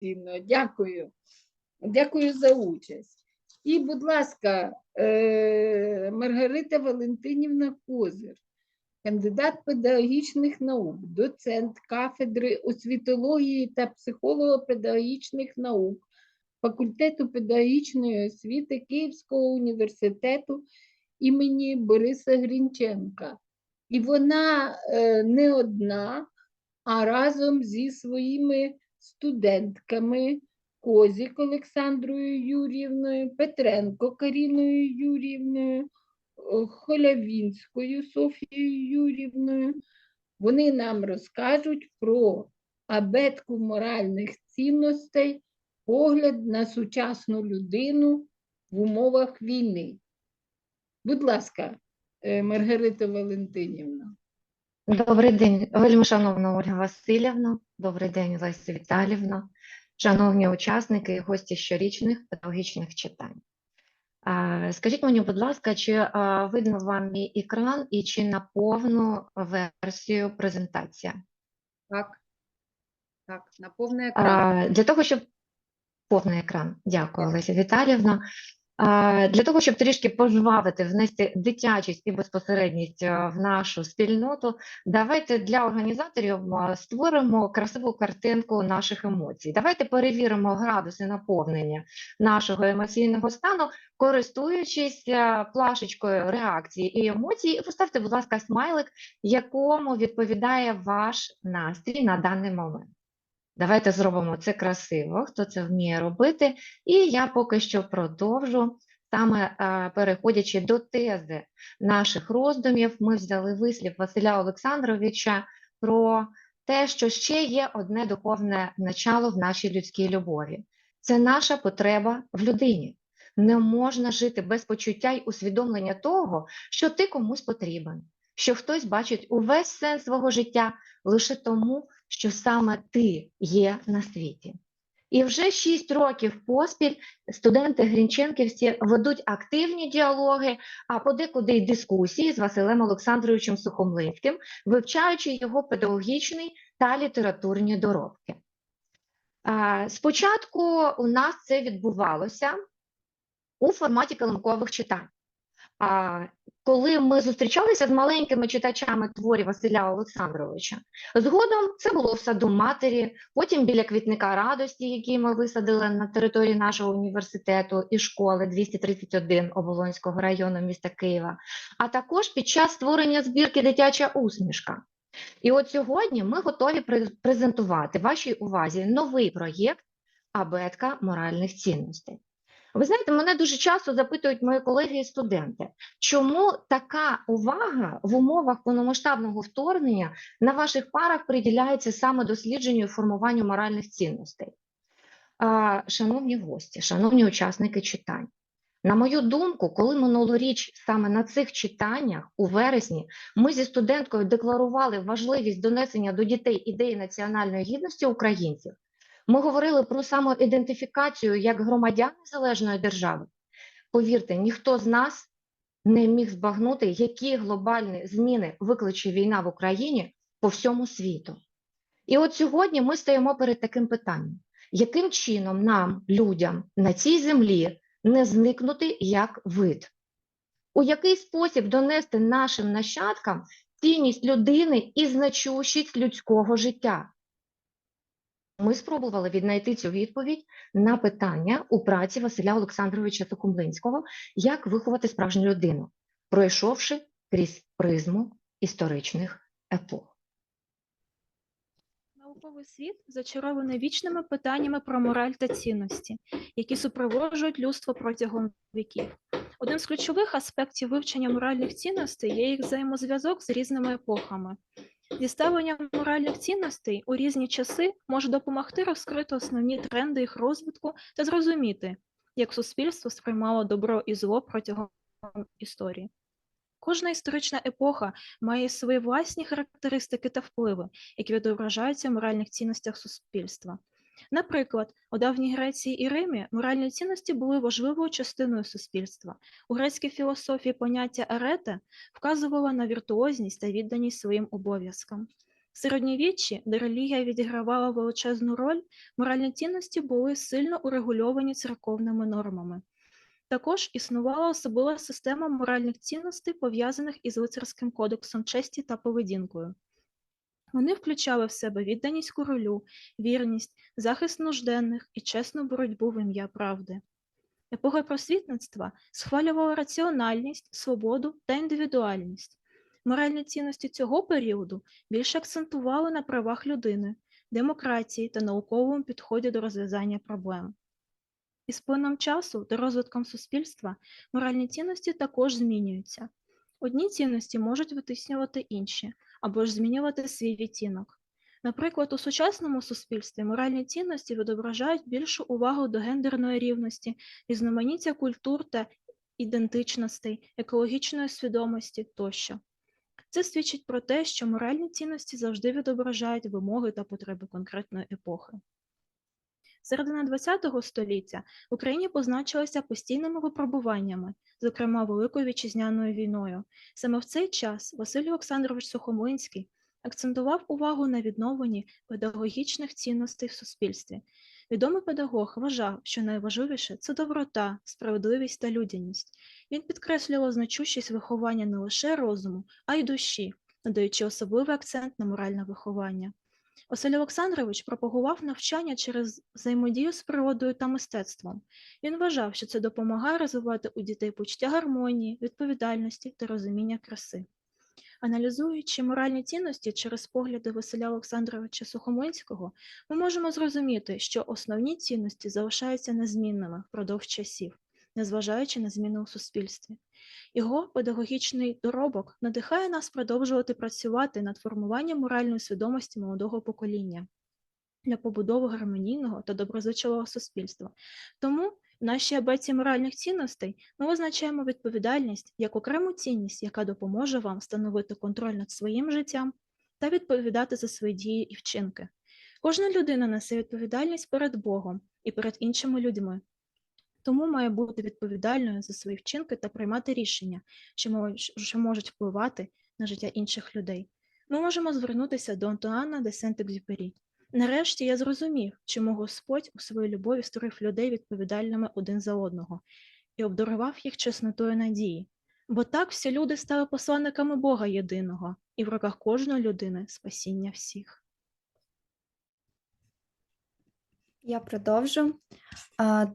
цінно. Дякую. Дякую за участь. І, будь ласка, е, Маргарита Валентинівна Козир, кандидат педагогічних наук, доцент кафедри освітології та психолого-педагогічних наук факультету педагогічної освіти Київського університету імені Бориса Грінченка. І вона е, не одна, а разом зі своїми студентками Козік Олександрою Юрівною, Петренко Каріною Юрівною, Холявінською Софією Юрівною. Вони нам розкажуть про абетку моральних цінностей, погляд на сучасну людину в умовах війни. Будь ласка, е, Маргарита Валентинівна. Добрий день, вельми шановна Ольга Васильівна, добрий день, Леся Віталівна, шановні учасники і гості щорічних педагогічних читань. Скажіть мені, будь ласка, чи видно вам мій екран і чи на повну версію презентація? Так, так, на повний екран. Для того, щоб повний екран, дякую, Леся Віталівна. Для того, щоб трішки пожвавити, внести дитячість і безпосередність в нашу спільноту, давайте для організаторів створимо красиву картинку наших емоцій. Давайте перевіримо градуси наповнення нашого емоційного стану, користуючись плашечкою реакції і емоцій. І Поставте, будь ласка, смайлик, якому відповідає ваш настрій на даний момент. Давайте зробимо це красиво, хто це вміє робити. І я поки що продовжу, саме е, переходячи до тези наших роздумів, ми взяли вислів Василя Олександровича про те, що ще є одне духовне начало в нашій людській любові. Це наша потреба в людині. Не можна жити без почуття й усвідомлення того, що ти комусь потрібен, що хтось бачить увесь сенс свого життя лише тому, що саме ти є на світі. І вже 6 років поспіль студенти Грінченківці ведуть активні діалоги, а подекуди й дискусії з Василем Олександровичем Сухомлинським, вивчаючи його педагогічний та літературні доробки. Спочатку у нас це відбувалося у форматі килимкових читань. Коли ми зустрічалися з маленькими читачами творів Василя Олександровича, згодом це було в саду матері, потім біля квітника радості, який ми висадили на території нашого університету і школи 231 Оболонського району міста Києва, а також під час створення збірки Дитяча усмішка. І от сьогодні ми готові презентувати вашій увазі новий проєкт Абетка моральних цінностей. Ви знаєте, мене дуже часто запитують мої колеги і студенти, чому така увага в умовах повномасштабного вторгнення на ваших парах приділяється саме дослідженню і формуванню моральних цінностей? Шановні гості, шановні учасники читань, на мою думку, коли минулоріч саме на цих читаннях у вересні ми зі студенткою декларували важливість донесення до дітей ідеї національної гідності українців, ми говорили про самоідентифікацію як громадян незалежної держави. Повірте, ніхто з нас не міг збагнути, які глобальні зміни викличе війна в Україні по всьому світу. І от сьогодні ми стоїмо перед таким питанням: яким чином нам, людям на цій землі, не зникнути як вид? У який спосіб донести нашим нащадкам цінність людини і значущість людського життя? Ми спробували віднайти цю відповідь на питання у праці Василя Олександровича Сухомлинського «Як виховати справжню людину», пройшовши крізь призму історичних епох. Науковий світ зачарований вічними питаннями про мораль та цінності, які супроводжують людство протягом віків. Одним з ключових аспектів вивчення моральних цінностей є їх взаємозв'язок з різними епохами. Зіставлення моральних цінностей у різні часи може допомогти розкрити основні тренди їх розвитку та зрозуміти, як суспільство сприймало добро і зло протягом історії. Кожна історична епоха має свої власні характеристики та впливи, які відображаються в моральних цінностях суспільства. Наприклад, у давній Греції і Римі моральні цінності були важливою частиною суспільства. У грецькій філософії поняття арета вказувало на віртуозність та відданість своїм обов'язкам. В середньовіччі, де релігія відігравала величезну роль, моральні цінності були сильно урегульовані церковними нормами. Також існувала особлива система моральних цінностей, пов'язаних із лицарським кодексом честі та поведінкою. Вони включали в себе відданість королю, вірність, захист нужденних і чесну боротьбу в ім'я правди. Епоха просвітництва схвалювала раціональність, свободу та індивідуальність. Моральні цінності цього періоду більше акцентували на правах людини, демократії та науковому підході до розв'язання проблем. Із плином часу та розвитком суспільства моральні цінності також змінюються. Одні цінності можуть витіснювати інші або ж змінювати свій відтінок. Наприклад, у сучасному суспільстві моральні цінності відображають більшу увагу до гендерної рівності, різноманіття культур та ідентичностей, екологічної свідомості тощо. Це свідчить про те, що моральні цінності завжди відображають вимоги та потреби конкретної епохи. Середина ХХ століття в Україні позначилася постійними випробуваннями, зокрема Великою вітчизняною війною. Саме в цей час Василь Олександрович Сухомлинський акцентував увагу на відновленні педагогічних цінностей в суспільстві. Відомий педагог вважав, що найважливіше це доброта, справедливість та людяність. Він підкреслював значущість виховання не лише розуму, а й душі, надаючи особливий акцент на моральне виховання. Василь Олександрович пропагував навчання через взаємодію з природою та мистецтвом. Він вважав, що це допомагає розвивати у дітей почуття гармонії, відповідальності та розуміння краси. Аналізуючи моральні цінності через погляди Василя Олександровича Сухомлинського, ми можемо зрозуміти, що основні цінності залишаються незмінними впродовж часів, незважаючи на зміни у суспільстві. Його педагогічний доробок надихає нас продовжувати працювати над формуванням моральної свідомості молодого покоління для побудови гармонійного та доброзичливого суспільства. Тому в нашій абеці моральних цінностей ми визначаємо відповідальність як окрему цінність, яка допоможе вам встановити контроль над своїм життям та відповідати за свої дії і вчинки. Кожна людина несе відповідальність перед Богом і перед іншими людьми, тому має бути відповідальною за свої вчинки та приймати рішення, що можуть, впливати на життя інших людей. Ми можемо звернутися до Антуана де Сент-Екзюпері. Нарешті я зрозумів, чому Господь у своїй любові створив людей відповідальними один за одного і обдарував їх чеснотою надії. Бо так всі люди стали посланниками Бога єдиного, і в руках кожної людини спасіння всіх. Я продовжу.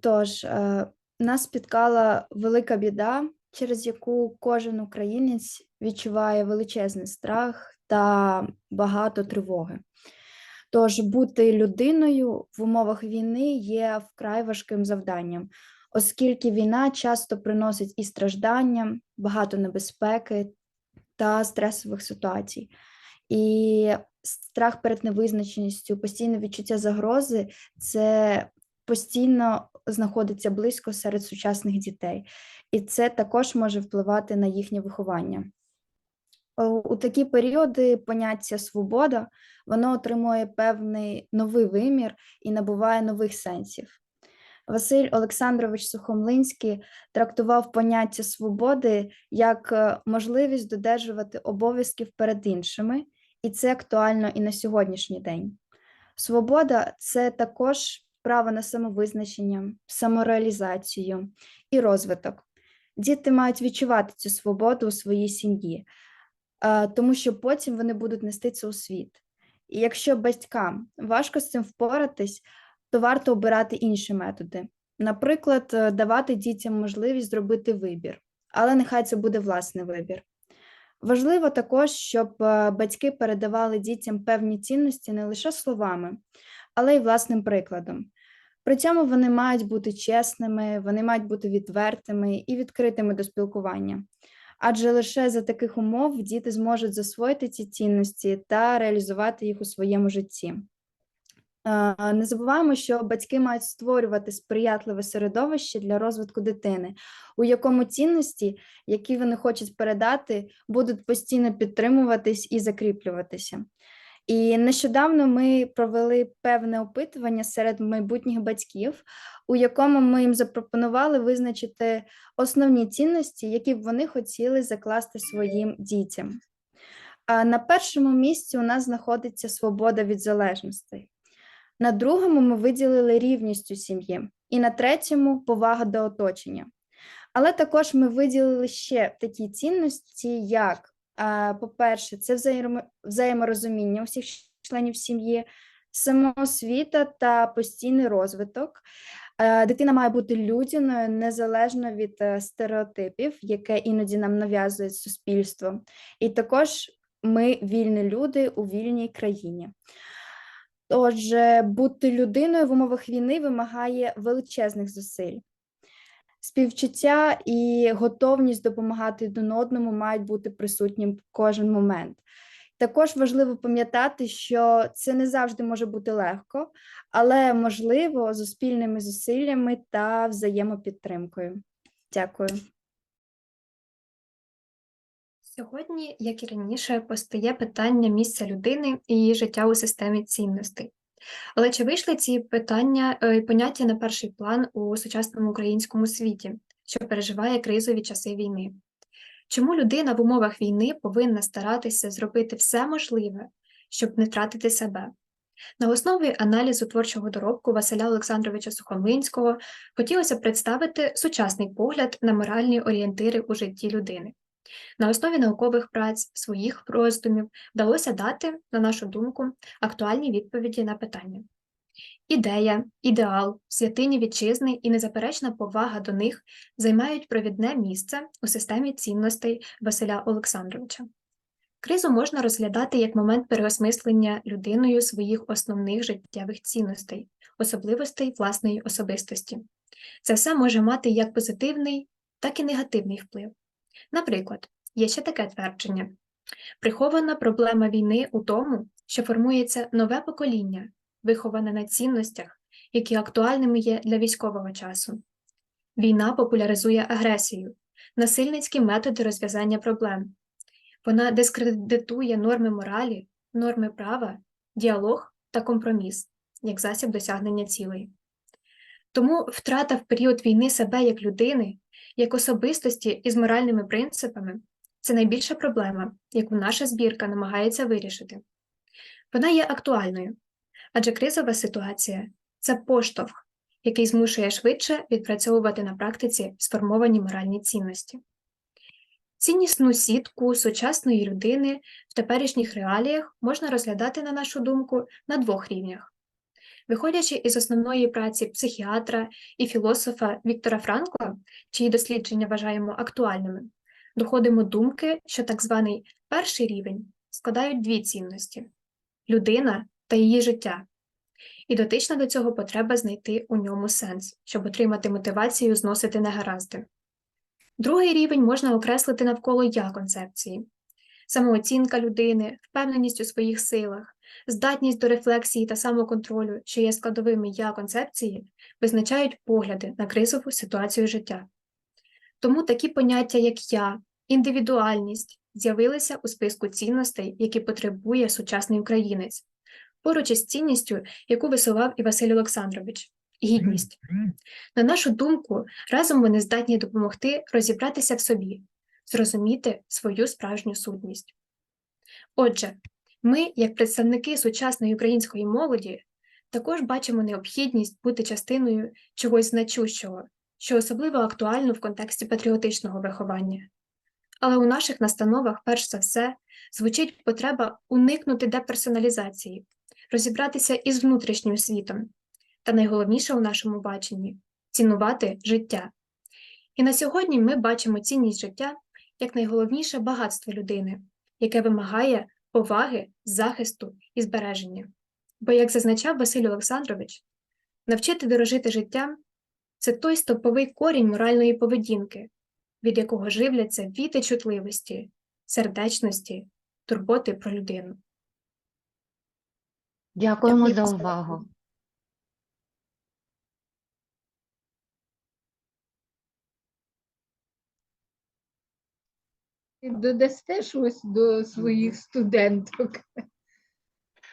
Тож, е, нас спіткала велика біда, через яку кожен українець відчуває величезний страх та багато тривоги. Тож бути людиною в умовах війни є вкрай важким завданням, оскільки війна часто приносить і страждання, багато небезпеки та стресових ситуацій. І страх перед невизначеністю, постійне відчуття загрози це постійно знаходиться близько серед сучасних дітей, і це також може впливати на їхнє виховання. У такі періоди поняття свобода воно отримує певний новий вимір і набуває нових сенсів. Василь Олександрович Сухомлинський трактував поняття свободи як е, можливість додержувати обов'язків перед іншими, і це актуально і на сьогоднішній день. Свобода це також право на самовизначення, самореалізацію і розвиток. Діти мають відчувати цю свободу у своїй сім'ї, тому що потім вони будуть нести це у світ. І якщо батькам важко з цим впоратись, то варто обирати інші методи. Наприклад, е, давати дітям можливість зробити вибір, але нехай це буде власний вибір. Важливо також, щоб е, батьки передавали дітям певні цінності не лише словами, але й власним прикладом. При цьому вони мають бути чесними, вони мають бути відвертими і відкритими до спілкування. Адже лише за таких умов діти зможуть засвоїти ці цінності та реалізувати їх у своєму житті. Е, Не забуваємо, що батьки мають створювати сприятливе середовище для розвитку дитини, у якому цінності, які вони хочуть передати, будуть постійно підтримуватись і закріплюватися. І нещодавно ми провели певне опитування серед майбутніх батьків, у якому ми їм запропонували визначити основні цінності, які б вони хотіли закласти своїм дітям. А на першому місці у нас знаходиться свобода від залежностей. На другому ми виділили рівність у сім'ї, і на третьому повага до оточення. Але також ми виділили ще такі цінності, як, по-перше, це взаєморозуміння усіх членів сім'ї, самоосвіта та постійний розвиток. Дитина має бути людяною незалежно від е, стереотипів, яке іноді нам нав'язує суспільство. І також ми вільні люди у вільній країні. Отже, бути людиною в умовах війни вимагає величезних зусиль. Співчуття і готовність допомагати один одному мають бути присутнім в кожен момент. Також важливо пам'ятати, що це не завжди може бути легко, але можливо з спільними зусиллями та взаємопідтримкою. Дякую. Сьогодні, як і раніше, постає питання місця людини і її життя у системі цінностей. Але чи вийшли ці питання е, і поняття на перший план у сучасному українському світі, що переживає кризові часи війни? Чому людина в умовах війни повинна старатися зробити все можливе, щоб не втратити себе? На основі аналізу творчого доробку Василя Олександровича Сухомлинського хотілося представити сучасний погляд на моральні орієнтири у житті людини. На основі наукових праць, своїх роздумів вдалося дати, на нашу думку, актуальні відповіді на питання. Ідея, ідеал, святині вітчизни і незаперечна повага до них займають провідне місце у системі цінностей Василя Олександровича. Кризу можна розглядати як момент переосмислення людиною своїх основних життєвих цінностей, особливостей власної особистості. Це все може мати як позитивний, так і негативний вплив. Наприклад, є ще таке твердження: прихована проблема війни у тому, що формується нове покоління, виховане на цінностях, які актуальними є для військового часу. Війна популяризує агресію, насильницькі методи розв'язання проблем. Вона дискредитує норми моралі, норми права, діалог та компроміс як засіб досягнення цілей. Тому втрата в період війни себе як людини, як особистості із моральними принципами це найбільша проблема, яку наша збірка намагається вирішити. Вона є актуальною, адже кризова ситуація це поштовх, який змушує швидше відпрацьовувати на практиці сформовані моральні цінності. Ціннісну сітку сучасної людини в теперішніх реаліях можна розглядати, на нашу думку, на двох рівнях. Виходячи із основної праці психіатра і філософа Віктора Франкла, чиї дослідження вважаємо актуальними, доходимо думки, що так званий перший рівень складають дві цінності людина та її життя. І дотична до цього потреба знайти у ньому сенс, щоб отримати мотивацію зносити негаразди. Другий рівень можна окреслити навколо я концепції: самооцінка людини, впевненість у своїх силах, здатність до рефлексії та самоконтролю, що є складовими я концепції, визначають погляди на кризову ситуацію життя. Тому такі поняття, як я, індивідуальність, з'явилися у списку цінностей, які потребує сучасний українець, поруч із цінністю, яку висував і Василь Олександрович гідність. На нашу думку, разом вони здатні допомогти розібратися в собі, зрозуміти свою справжню сутність. Отже, ми, як представники сучасної української молоді, також бачимо необхідність бути частиною чогось значущого, що особливо актуально в контексті патріотичного виховання. Але у наших настановах, перш за все, звучить потреба уникнути деперсоналізації, розібратися із внутрішнім світом, та найголовніше у нашому баченні цінувати життя. І на сьогодні ми бачимо цінність життя як найголовніше багатство людини, яке вимагає поваги, захисту і збереження. Бо, як зазначав Василь Олександрович, навчити дорожити життям це той стоповий корінь моральної поведінки, від якого живляться віти чутливості, сердечності, турботи про людину. Дякуємо за увагу. Додасте щось до своїх студенток?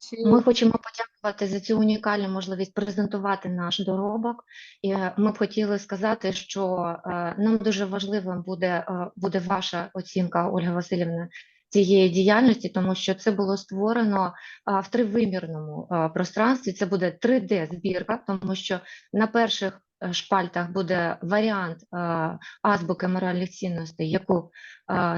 Чи... Ми хочемо подякувати за цю унікальну можливість презентувати наш доробок. І е, ми б хотіли сказати, що е, нам дуже важливим буде, е, буде ваша оцінка, Ольга Васильівна, цієї діяльності, тому що це було створено а, в тривимірному а, пространстві. Це буде 3D-збірка, тому що на перших шпальтах буде варіант азбуки моральних цінностей, яку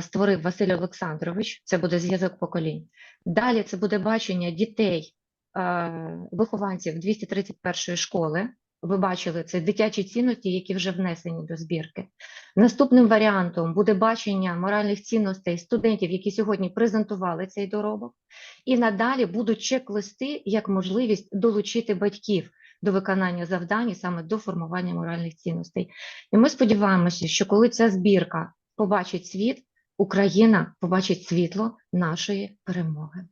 створив Василь Олександрович. Це буде зв'язок поколінь. Далі це буде бачення дітей, е, вихованців 231 школи. Ви бачили це дитячі цінності, які вже внесені до збірки. Наступним варіантом буде бачення моральних цінностей студентів, які сьогодні презентували цей доробок. І надалі будуть чек-листи як можливість долучити батьків до виконання завдань і саме до формування моральних цінностей. І ми сподіваємося, що коли ця збірка побачить світ, Україна побачить світло нашої перемоги.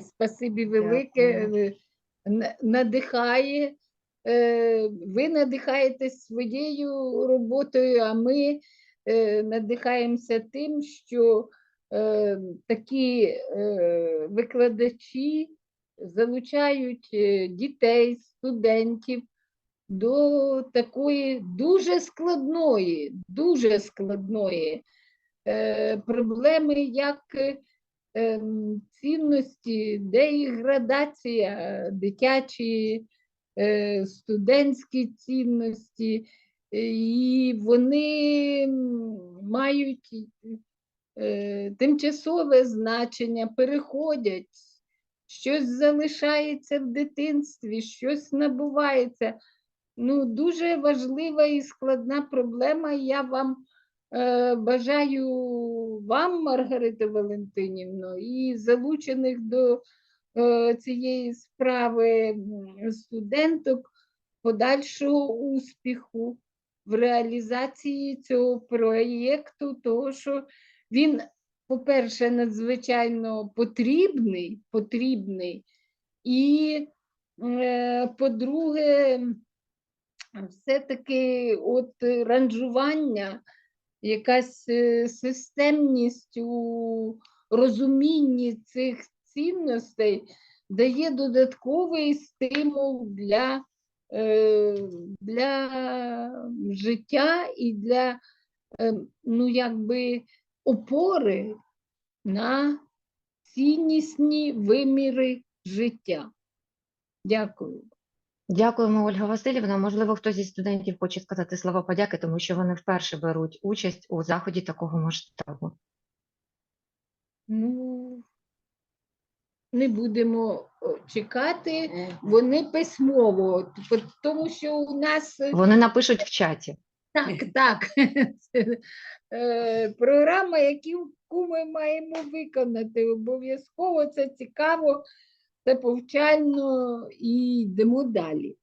Спасибі велике. е, Надихає. Е, Ви надихаєтесь своєю роботою, а ми е, надихаємося тим, що е, такі е, викладачі залучають е, дітей, студентів до такої дуже складної, дуже складної е, проблеми, як е, цінності, де їх градація, дитячі, студентські цінності, і вони мають тимчасове значення, переходять, щось залишається в дитинстві, щось набувається. Ну, дуже важлива і складна проблема. Я вам Е, Бажаю вам, Маргарита Валентинівна, і залучених до е, цієї справи студенток подальшого успіху в реалізації цього проєкту, тому що він, по-перше, надзвичайно потрібний, потрібний, і, е, по-друге, все-таки от ранжування якась е, системність у розумінні цих цінностей дає додатковий стимул для, е, для життя і для е, ну, якби опори на ціннісні виміри життя. Дякую. Дякуємо, Ольга Васильівна. Можливо, хтось зі студентів хоче сказати слова подяки, тому що вони вперше беруть участь у заході такого масштабу. Ну, не будемо чекати, вони письмово, тому що у нас е, Вони напишуть в чаті. Так, так, е, програма, яку ми маємо виконати. Обов'язково це цікаво, це повчально і йдемо далі.